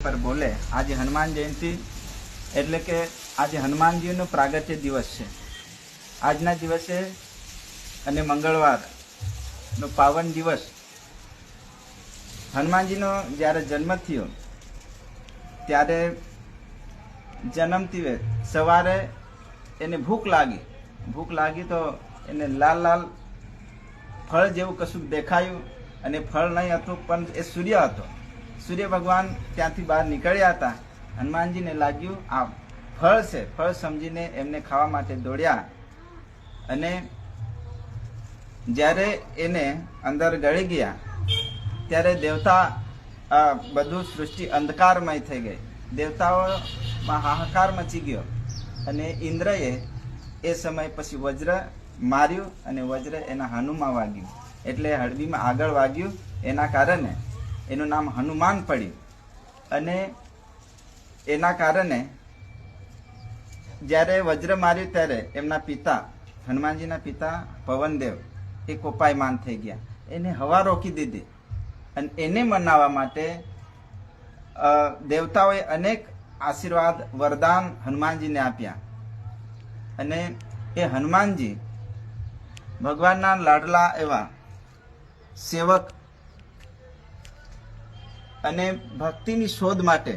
પર બોલે, આજે હનુમાન જયંતિ, એટલે કે આજે હનુમાનજીનો પ્રાગટ્ય દિવસ છે. આજના દિવસે અને મંગળવાર નો પાવન દિવસ. હનુમાનજીનો જ્યારે જન્મ થયો, ત્યારે જન્મતી સવારે એને ભૂખ લાગી. ભૂખ લાગી તો એને લાલ લાલ ફળ જેવું કશું દેખાયું, અને ફળ નહીં હતું, પણ એ સૂર્ય હતો. સૂર્ય ભગવાન ત્યાંથી બહાર નીકળ્યા હતા. હનુમાનજીને લાગ્યું, આ ફળ છે. ફળ સમજીને એમને ખાવા માટે દોડ્યા. અને જ્યારે એને અંદર ગળી ગયા, ત્યારે દેવતા બધું સૃષ્ટિ અંધકારમય થઈ ગઈ. દેવતાઓમાં હાહાકાર મચી ગયો અને ઇન્દ્રએ એ સમય પછી વજ્ર માર્યું અને વજ્ર એના હનુમાં વાગ્યું. એટલે હળવીમાં આગળ વાગ્યું. એના કારણે એનું નામ હનુમાન પડ્યું. અને એના કારણે જ્યારે વજ્ર માર્યું ત્યારે એમના પિતા, હનુમાનજીના પિતા પવનદેવ એ કોપાયમાન થઈ ગયા. એને હવા રોકી દીધી અને એને મનાવવા માટે દેવતાઓએ અનેક આશીર્વાદ, વરદાન હનુમાનજીને આપ્યા. અને એ હનુમાનજી ભગવાનના લાડલા એવા સેવક અને ભક્તિની શોધ માટે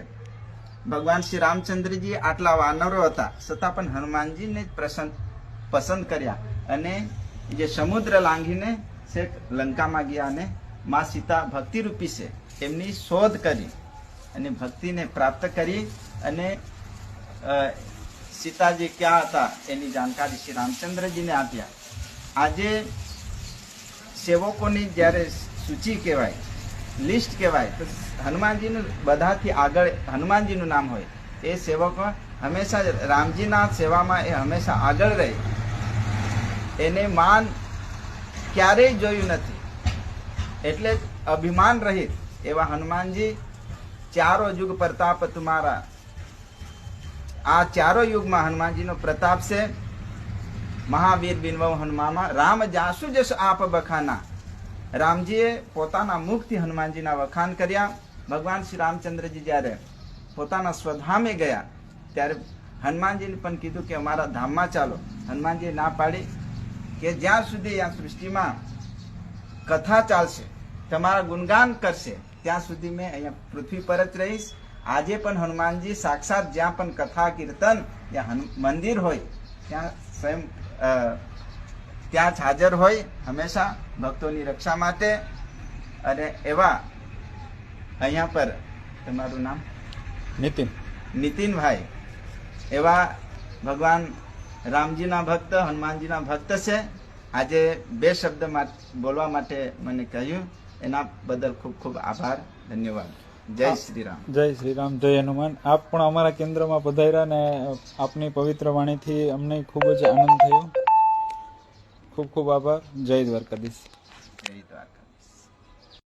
ભગવાન શ્રી રામચંદ્રજી આટલા વાનરો હતા, છતાં પણ હનુમાનજીને જ પ્રસન્ન, પસંદ કર્યા અને જે સમુદ્ર લાંઘીને છેક લંકામાં ગયા અને મા સીતા ભક્તિરૂપી છે, એમની શોધ કરી અને ભક્તિને પ્રાપ્ત કરી અને સીતાજી ક્યાં હતા એની જાણકારી શ્રી રામચંદ્રજીને આપ્યા. આજે સેવકોની જ્યારે સૂચિ કહેવાય લિસ્ટ કહેવાય. તો હનુમાનજીનું બધાથી આગળ હનુમાનજીનું નામ હોય. એ સેવકો હંમેશા રામજીના સેવામાં એ હંમેશા આગળ રહે. એને માન ક્યારેય જોયું નથી. એટલે અભિમાન રહિત એવા હનુમાનજી ચારો યુગ પ્રતાપ તુમારા. આ ચારો યુગમાં હનુમાનજીનો પ્રતાપ છે. મહાવીર બિનવ હનુમાનમાં રામ જાસુ જસ આપ બખાના. રામજીએ પોતાના મુખથી હનુમાનજીના વખાણ કર્યા. ભગવાન શ્રી રામચંદ્રજી જ્યારે પોતાના સ્વધામે ગયા, ત્યારે હનુમાનજીને પણ કીધું કે અમારા ધામમાં ચાલો. હનુમાનજી ના પાડી કે જ્યાં સુધી આ સૃષ્ટિમાં કથા ચાલશે, તમારા ગુણગાન કરશે, ત્યાં સુધી મેં અહીંયા પૃથ્વી પર જ રહીશ. આજે પણ હનુમાનજી સાક્ષાત જ્યાં પણ કથા કીર્તન યા મંદિર હોય, ત્યાં સ્વયં ત્યાં જ હાજર હોય હંમેશા ભક્તોની રક્ષા માટે. અને એવા અહીંયા પર તમારું નામ? નીતિન. નીતિનભાઈ. એવા ભગવાન રામજીના ભક્ત હનુમાનજીના ભક્ત છે. આજે બે શબ્દ બોલવા માટે મને કહ્યું. એના બદલ ખૂબ ખૂબ આભાર. ધન્યવાદ. જય શ્રી રામ જય શ્રી રામ જય હનુમાન. આપ પણ અમારા કેન્દ્રમાં પધાર્યા ને આપની પવિત્ર વાણીથી અમને ખૂબ જ આનંદ થયો. ખૂબ ખૂબ આભાર. જય દ્વારકાધીશ. જય દ્વારકા